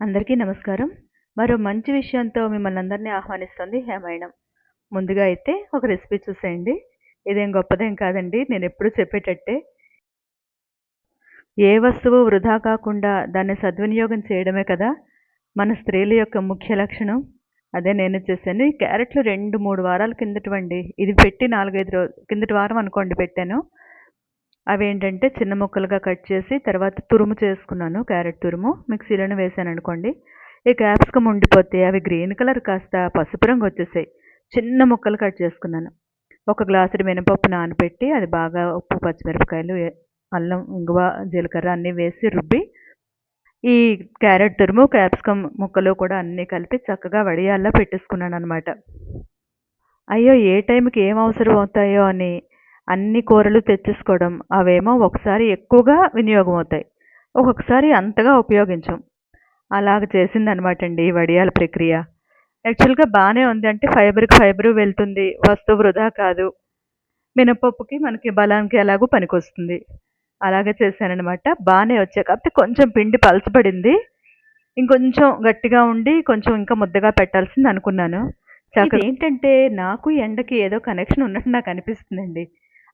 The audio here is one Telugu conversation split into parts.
అందరికీ నమస్కారం. మరో మంచి విషయంతో మిమ్మల్ని అందరినీ ఆహ్వానిస్తుంది హేమాయణం ముందుగా అయితే ఒక రెసిపీ చూసేయండి. ఇదేం గొప్పదేం కాదండి నేను ఎప్పుడు చెప్పేటట్టే. ఏ వస్తువు వృధా కాకుండా దాన్ని సద్వినియోగం చేయడమే కదా మన స్త్రీల యొక్క ముఖ్య లక్షణం. అదే నేను చేశాను ఈ క్యారెట్లు రెండు మూడు వారాల కిందటివండి. ఇది పెట్టి నాలుగైదు రోజు కిందటి వారం అనుకోండి పెట్టాను. అవి ఏంటంటే చిన్న ముక్కలుగా కట్ చేసి తర్వాత తురుము చేసుకున్నాను క్యారెట్ తురుము. మిక్సీలోనే వేసాను అనుకోండి. ఈ క్యాప్సికమ్ ఉండిపోతే అవి గ్రీన్ కలర్ కాస్త పసుపు రంగు వచ్చేసాయి. చిన్న ముక్కలు కట్ చేసుకున్నాను. ఒక గ్లాసుడు మినపప్పు నానబెట్టి అది బాగా ఉప్పు పచ్చిమిరపకాయలు అల్లం ఇంగువ జీలకర్ర అన్నీ వేసి రుబ్బి ఈ క్యారెట్ తురుము క్యాప్సికమ్ ముక్కలు కూడా అన్నీ కలిపి చక్కగా వడియాల్లో పెట్టేసుకున్నాను అనమాట అయ్యో ఏ టైంకి ఏం అవసరం అవుతాయో అని అన్ని కూరలు తెచ్చేసుకోవడం అవేమో ఒకసారి ఎక్కువగా వినియోగం అవుతాయి ఒక్కొక్కసారి అంతగా ఉపయోగించం. అలాగ చేసిందనమాట అండి ఈ వడియాల ప్రక్రియ. యాక్చువల్గా బాగానే ఉంది అంటే ఫైబర్కి ఫైబర్ వెళ్తుంది వస్తువు వృధా కాదు. మినపప్పుకి మనకి బలానికి ఎలాగో పనికొస్తుంది. అలాగే చేశానఅనమాట బాగానే వచ్చాయి. కాకపోతే కొంచెం పిండి పలచబడింది. ఇంకొంచెం గట్టిగా ఉండి కొంచెం ఇంకా ముద్దగా పెట్టాల్సింది అనుకున్నాను చక్కగా ఏంటంటే నాకు ఎండకి ఏదో కనెక్షన్ ఉన్నట్టు నాకు అనిపిస్తుందండి.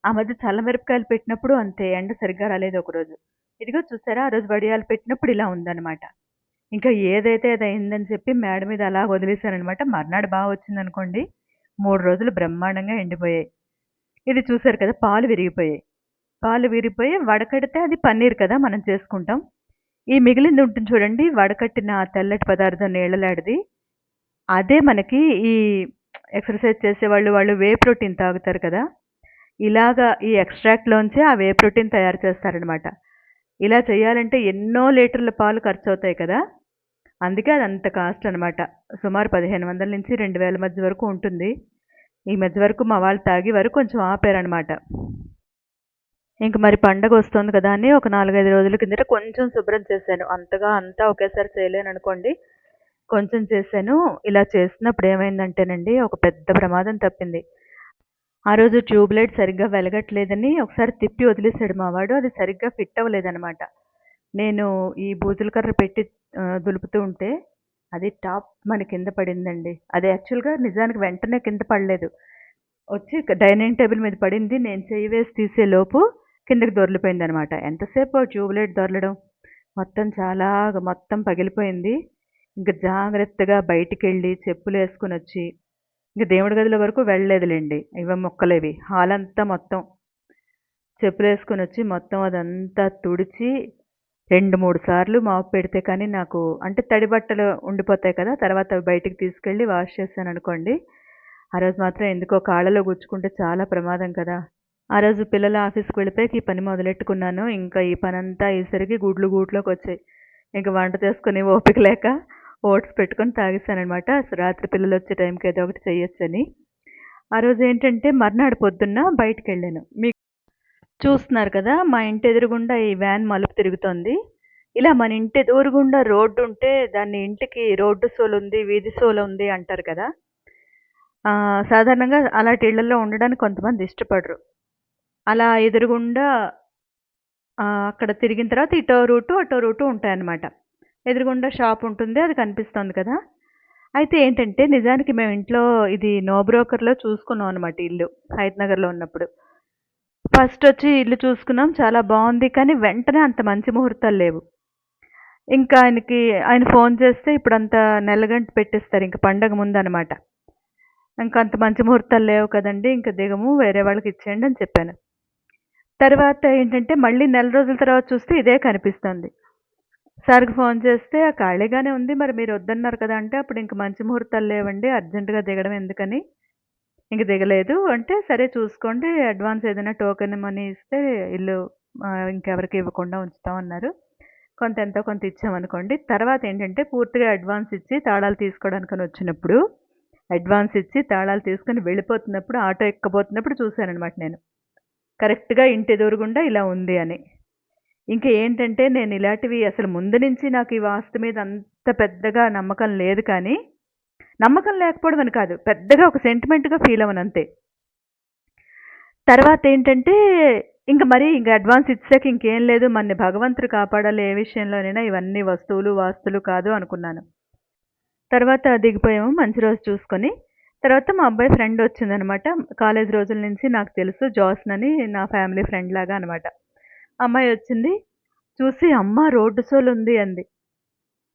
ఆ మధ్య చల్లమిరపకాయలు పెట్టినప్పుడు అంతే ఎండ సరిగ్గా రాలేదు ఒకరోజు ఇదిగో చూసారా? ఆ రోజు వడియాలు పెట్టినప్పుడు ఇలా ఉందన్నమాట. ఇంకా ఏదైతే అది అయిందని చెప్పి మేడ మీద అలా వదిలేశానమాట మర్నాడు బాగా వచ్చిందనుకోండి మూడు రోజులు బ్రహ్మాండంగా ఎండిపోయాయి. ఇది చూసారు కదా పాలు విరిగిపోయాయి. పాలు విరిగిపోయి వడకడితే అది పన్నీర్ కదా మనం చేసుకుంటాం. ఈ మిగిలింది ఉంటుంది చూడండి వడకట్టిన ఆ తెల్లటి పదార్థం నీళ్ళలాడిది. అదే మనకి ఈ ఎక్సర్సైజ్ చేసేవాళ్ళు వాళ్ళు వే ప్రోటీన్ తాగుతారు కదా ఇలాగా ఈ ఎక్స్ట్రాక్ట్లోంచే ఆ వే ప్రోటీన్ తయారు చేస్తారనమాట ఇలా చేయాలంటే ఎన్నో లీటర్ల పాలు ఖర్చు అవుతాయి కదా? అందుకే అది అంత కాస్ట్ అనమాట సుమారు పదిహేను వందల నుంచి రెండు వేల మధ్య వరకు ఉంటుంది. ఈ మధ్య వరకు మా వాళ్ళు తాగి వరకు కొంచెం ఆపారనమాట ఇంక మరి పండగ వస్తుంది కదా అని ఒక నాలుగైదు రోజుల కిందట కొంచెం శుభ్రం చేశాను. అంతగా అంతా ఒకేసారి చేయలేను అనుకోండి. కొంచెం చేశాను. ఇలా చేసినప్పుడు ఏమైందంటేనండి ఒక పెద్ద ప్రమాదం తప్పింది. ఆ రోజు ట్యూబ్ లైట్ సరిగ్గా వెలగట్లేదని ఒకసారి తిప్పి వదిలేసాడు మా వాడు. అది సరిగ్గా ఫిట్ అవ్వలేదన్నమాట. నేను ఈ బూజుల కర్ర పెట్టి దులుపుతూ ఉంటే అది టాప్ మన కింద పడిందండి. అది యాక్చువల్గా నిజానికి వెంటనే కింద పడలేదు. వచ్చి డైనింగ్ టేబుల్ మీద పడింది. నేను చేయి వేసి తీసే లోపు కిందకి దొరిలిపోయింది అనమాట ఎంతసేపు ట్యూబ్ లైట్ దొరలడం? మొత్తం చాలా మొత్తం పగిలిపోయింది. ఇంకా జాగ్రత్తగా బయటికి వెళ్ళి చెప్పులు వేసుకుని వచ్చి ఇంకా దేవుడి గదిల వరకు వెళ్ళలేదులేండి. ఇవ మొక్కలేవి. హాల్ అంతా మొత్తం చెప్పులు వేసుకుని వచ్చి మొత్తం అదంతా తుడిచి రెండు మూడు సార్లు మాపు పెడితే కానీ నాకు అంటే తడి బట్టలు ఉండిపోతాయి కదా తర్వాత బయటికి తీసుకెళ్ళి వాష్ చేశాను అనుకోండి. ఆ రోజు మాత్రం ఎందుకో కాళ్ళలో గుచ్చుకుంటే చాలా ప్రమాదం కదా. ఆ రోజు పిల్లల ఆఫీస్కి వెళ్ళిపోయి ఈ పని మొదలెట్టుకున్నాను. ఇంకా ఈ పని అంతా ఈసరికి గుడ్లు గూట్లోకి వచ్చాయి ఇంకా వంట చేసుకుని ఓపిక లేక ఓట్స్ పెట్టుకొని తాగేసానమాట రాత్రి పిల్లలు వచ్చే టైంకి ఏదో ఒకటి చేయొచ్చని ఆ రోజు ఏంటంటే మర్నాడు పొద్దున్న బయటికి వెళ్ళాను మీకు చూస్తున్నారు కదా మా ఇంటి ఎదురుగుండా ఈ వ్యాన్ మలుపు తిరుగుతోంది. ఇలా మన ఇంటి ఎదురుగుండా రోడ్డు ఉంటే దాన్ని ఇంటికి రోడ్డు సోలు ఉంది వీధి సోలు ఉంది అంటారు కదా. సాధారణంగా అలాంటి ఇళ్ళలో ఉండడానికి కొంతమంది ఇష్టపడరు. అలా ఎదురుగుండా అక్కడ తిరిగిన తర్వాత ఇటో రూటు అటో రూటు ఉంటాయన్నమాట. ఎదురుగుండా షాప్ ఉంటుంది అది కనిపిస్తుంది కదా. అయితే ఏంటంటే నిజానికి మేము ఇంట్లో ఇది నో బ్రోకర్లో చూసుకున్నాం అనమాట ఇల్లు హైత్ ఉన్నప్పుడు. ఫస్ట్ వచ్చి ఇల్లు చూసుకున్నాం చాలా బాగుంది కానీ వెంటనే అంత మంచి ముహూర్తాలు లేవు. ఇంకా ఆయనకి ఆయన ఫోన్ చేస్తే ఇప్పుడు అంత నెలగంట పెట్టేస్తారు ఇంకా పండగ ముందు అనమాట ఇంకా అంత మంచి ముహూర్తాలు లేవు కదండి ఇంకా దిగము వేరే వాళ్ళకి ఇచ్చేయండి అని చెప్పాను. తర్వాత ఏంటంటే మళ్ళీ నెల రోజుల తర్వాత చూస్తే ఇదే కనిపిస్తుంది. సార్కి ఫోన్ చేస్తే "ఆ, ఖాళీగానే ఉంది. మరి మీరు వద్దన్నారు కదా అంటే అప్పుడు ఇంక మంచి ముహూర్తాలు లేవండి. అర్జెంటుగా దిగడం ఎందుకని? ఇంక దిగలేదు. అంటే సరే చూసుకోండి. అడ్వాన్స్ ఏదైనా టోకెన్ మనీ ఇస్తే ఇల్లు ఇంకెవరికి ఇవ్వకుండా ఉంచుతామన్నారు. కొంత ఎంతో కొంత ఇచ్చామనుకోండి. తర్వాత ఏంటంటే పూర్తిగా అడ్వాన్స్ ఇచ్చి తాళాలు తీసుకోవడానికని వచ్చినప్పుడు అడ్వాన్స్ ఇచ్చి తాళాలు తీసుకొని వెళ్ళిపోతున్నప్పుడు ఆటో ఎక్కబోతున్నప్పుడు చూశానమాట నేను. కరెక్ట్గా ఇంటి ఎదురుగుండా ఇలా ఉంది అని. ఇంకా ఏంటంటే నేను ఇలాంటివి అసలు ముందు నుంచి నాకు ఈ వాస్తు మీద అంత పెద్దగా నమ్మకం లేదు కానీ నమ్మకం లేకపోవడం అని కాదు పెద్దగా ఒక సెంటిమెంట్గా ఫీల్ అవ్వను అంతే. తర్వాత ఏంటంటే ఇంక మరి ఇంకా అడ్వాన్స్ ఇచ్చాక ఇంకేం లేదు మన భగవంతుడు కాపాడాలి ఏ విషయంలోనైనా ఇవన్నీ వస్తువులు వాస్తులు కాదు అనుకున్నాను. తర్వాత దిగిపోయాము మంచి రోజు చూసుకొని. తర్వాత మా అబ్బాయి ఫ్రెండ్ వచ్చిందనమాట. కాలేజ్ రోజుల నుంచి నాకు తెలుసు జాస్న్ అని నా ఫ్యామిలీ ఫ్రెండ్ లాగా అనమాట. అమ్మాయి వచ్చింది. చూసి అమ్మ రోడ్డు సోల్ ఉంది అంది.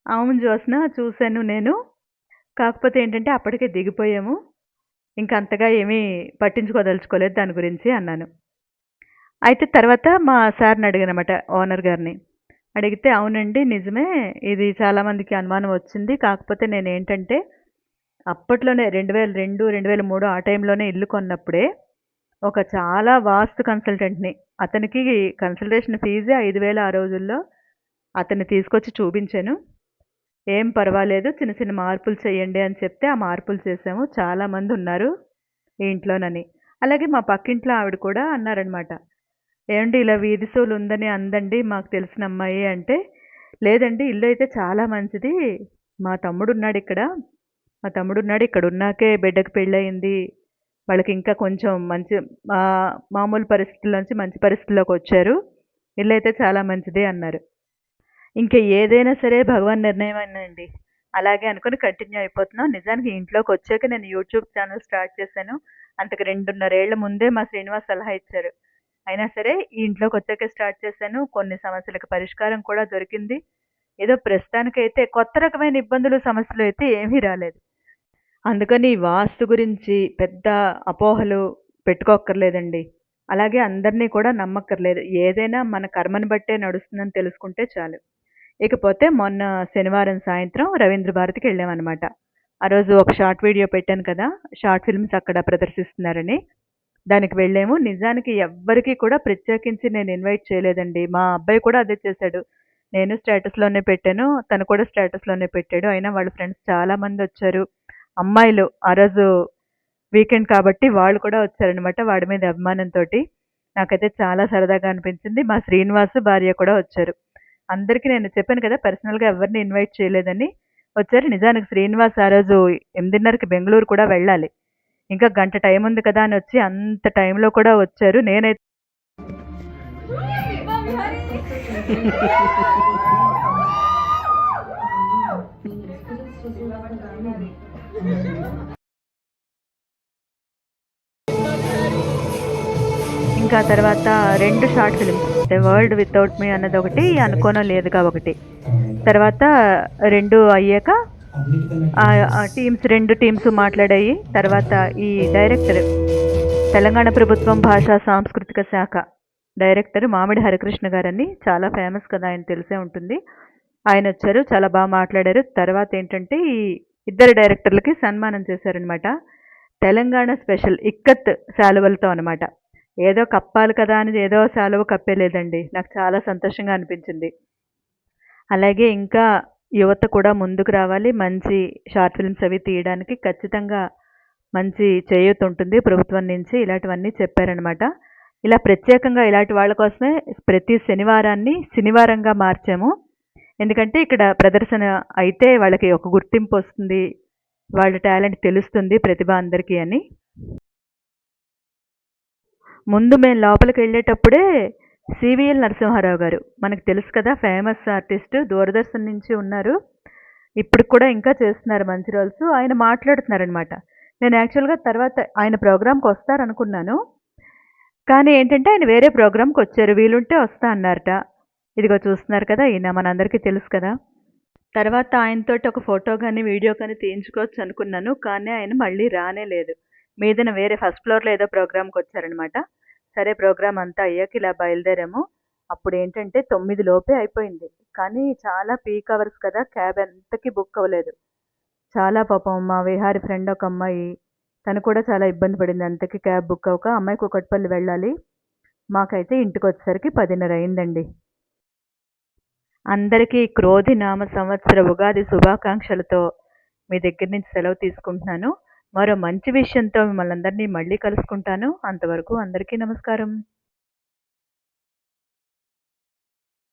అవును జ్యోత్స్న చూశాను నేను. కాకపోతే ఏంటంటే అప్పటికే దిగిపోయాము. ఇంకా అంతగా ఏమీ పట్టించుకోదలుచుకోలేదు దాని గురించి అన్నాను. అయితే తర్వాత మా సార్ని అడిగానమాట ఓనర్ గారిని. అడిగితే అవునండి నిజమే ఇది చాలామందికి అనుమానం వచ్చింది. కాకపోతే నేను ఏంటంటే అప్పట్లోనే రెండు వేల రెండు రెండు వేల మూడు ఆ టైంలోనే ఇల్లు కొన్నప్పుడే ఒక చాలా వాస్తు కన్సల్టెంట్ని అతనికి కన్సల్టేషన్ ఫీజే ఐదు వేలు ఆ రోజుల్లో అతన్ని తీసుకొచ్చి చూపించాను. ఏం పర్వాలేదు చిన్న చిన్న మార్పులు చేయండి అని చెప్తే ఆ మార్పులు చేసాము చాలామంది ఉన్నారు ఈ ఇంట్లోనని. అలాగే మా పక్కింట్లో ఆవిడ కూడా అన్నారనమాట ఏమండి ఇలా వీధి సోలు ఉందని అందండి మాకు తెలిసిన అమ్మాయి అంటే లేదండి ఇల్లు అయితే చాలా మంచిది. మా తమ్ముడు ఉన్నాడు ఇక్కడ. మా తమ్ముడు ఉన్నాడు ఇక్కడ ఉన్నాకే బిడ్డకు పెళ్ళయింది. వాళ్ళకి ఇంకా కొంచెం మంచి మా మామూలు పరిస్థితుల నుంచి మంచి పరిస్థితుల్లోకి వచ్చారు. ఇల్లు అయితే చాలా మంచిది అన్నారు. ఇంకా ఏదైనా సరే భగవాన్ నిర్ణయం అనండి అలాగే అనుకుని కంటిన్యూ అయిపోతున్నాం. నిజానికి ఇంట్లోకి వచ్చాక నేను యూట్యూబ్ ఛానల్ స్టార్ట్ చేశాను. అంతకు రెండున్నరేళ్ళ ముందే మా శ్రీనివాస్ సలహా ఇచ్చారు. అయినా సరే ఈ ఇంట్లోకి వచ్చాక స్టార్ట్ చేశాను. కొన్ని సమస్యలకు పరిష్కారం కూడా దొరికింది. ఏదో ప్రస్తుతానికైతే కొత్త రకమైన ఇబ్బందులు సమస్యలు అయితే ఏమీ రాలేదు. అందుకని వాస్తు గురించి పెద్ద అపోహలు పెట్టుకోక్కర్లేదండి. అలాగే అందరినీ కూడా నమ్మక్కర్లేదు. ఏదైనా మన కర్మని బట్టే నడుస్తుందని తెలుసుకుంటే చాలు. ఇకపోతే మొన్న శనివారం సాయంత్రం రవీంద్ర భారతికి వెళ్ళామన్నమాట. ఆ రోజు ఒక షార్ట్ వీడియో పెట్టాను కదా షార్ట్ ఫిల్మ్స్ అక్కడ ప్రదర్శిస్తున్నారని. దానికి వెళ్ళాము. నిజానికి ఎవ్వరికీ కూడా ప్రత్యేకించి నేను ఇన్వైట్ చేయలేదండి. మా అబ్బాయి కూడా అదే చేశాడు. నేను స్టేటస్లోనే పెట్టాను తను కూడా స్టేటస్లోనే పెట్టాడు. అయినా వాళ్ళ ఫ్రెండ్స్ చాలామంది వచ్చారు. అమ్మాయిలు ఆ రోజు వీకెండ్ కాబట్టి వాళ్ళు కూడా వచ్చారనమాట వాడి మీద అభిమానంతో నాకైతే చాలా సరదాగా అనిపించింది. మా శ్రీనివాస్ భార్య కూడా వచ్చారు. అందరికీ నేను చెప్పాను కదా పర్సనల్గా ఎవరిని ఇన్వైట్ చేయలేదని. వచ్చారు. నిజానికి శ్రీనివాస్ ఆ రోజు ఎనిమిదిన్నరకి బెంగళూరు కూడా వెళ్ళాలి. ఇంకా గంట టైం ఉంది కదా అని వచ్చి అంత టైంలో కూడా వచ్చారు. నేనైతే ఇంకా తర్వాత రెండు short films world without me అన్నది ఒకటి అనుకోనం లేదుగా ఒకటి. తర్వాత రెండు అయ్యాక టీమ్స్ రెండు టీమ్స్ మాట్లాడాయి. తర్వాత ఈ డైరెక్టర్ తెలంగాణ ప్రభుత్వం భాషా సాంస్కృతిక శాఖ డైరెక్టర్ మామిడి హరికృష్ణ గారని చాలా ఫేమస్ కదా ఆయన తెలిసే ఉంటుంది. ఆయన వచ్చారు చాలా బాగా మాట్లాడారు. తర్వాత ఏంటంటే ఈ ఇద్దరు డైరెక్టర్లకి సన్మానం చేశారనమాట తెలంగాణ స్పెషల్ ఇక్కత్ శాలువలతో అనమాట ఏదో కప్పాలి కదా అని ఏదో శాలువ కప్పేలేదండి నాకు చాలా సంతోషంగా అనిపించింది. అలాగే ఇంకా యువత కూడా ముందుకు రావాలి. మంచి షార్ట్ ఫిల్మ్స్ అవి తీయడానికి ఖచ్చితంగా మంచి చేయూత ఉంటుంది. ప్రభుత్వం నుంచి ఇలాంటివన్నీ చెప్పారనమాట ఇలా ప్రత్యేకంగా ఇలాంటి వాళ్ళ కోసమే ప్రతి శనివారాన్ని శనివారంగా మార్చాము. ఎందుకంటే ఇక్కడ ప్రదర్శన అయితే వాళ్ళకి ఒక గుర్తింపు వస్తుంది వాళ్ళ టాలెంట్ తెలుస్తుంది ప్రతిభ అందరికీ అని. ముందు మేము లోపలికి వెళ్ళేటప్పుడే సివిఎల్ నరసింహారావు గారు మనకు తెలుసు కదా ఫేమస్ ఆర్టిస్ట్ దూరదర్శన్ నుంచి ఉన్నారు. ఇప్పుడు కూడా ఇంకా చేస్తున్నారు మంచి రోల్స్. ఆయన మాట్లాడుతున్నారనమాట నేను యాక్చువల్గా తర్వాత ఆయన ప్రోగ్రామ్కి వస్తారనుకున్నాను. కానీ ఏంటంటే ఆయన వేరే ప్రోగ్రామ్కి వచ్చారు వీలుంటే వస్తా అన్నారట. ఇదిగో చూస్తున్నారు కదా ఈయన మనందరికీ తెలుసు కదా. తర్వాత ఆయనతో ఒక ఫోటో కానీ వీడియో కానీ తీయించుకోవచ్చు అనుకున్నాను కానీ ఆయన మళ్ళీ రానే లేదు. మీదన వేరే ఫస్ట్ ఫ్లోర్లో ఏదో ప్రోగ్రామ్కి వచ్చారనమాట సరే ప్రోగ్రామ్ అంతా అయ్యాక ఇలా బయలుదేరాము. అప్పుడు ఏంటంటే తొమ్మిది లోపే అయిపోయింది. కానీ చాలా పీక్ అవర్స్ కదా క్యాబ్ ఎంతకి బుక్ అవ్వలేదు. చాలా పాపం మా విహారి ఫ్రెండ్ ఒక అమ్మాయి తను కూడా చాలా ఇబ్బంది పడింది. అంతకి క్యాబ్ బుక్ అవ్వక అమ్మాయి కుకట్పల్లి వెళ్ళాలి. మాకైతే ఇంటికి వచ్చేసరికి పదిన్నర అయిందండి. అందరికీ క్రోధి నామ సంవత్సర ఉగాది శుభాకాంక్షలతో మీ దగ్గర నుంచి సెలవు తీసుకుంటున్నాను. మరో మంచి విషయంతో మిమ్మల్ని అందరినీ మళ్ళీ కలుసుకుంటాను. అంతవరకు అందరికీ నమస్కారం.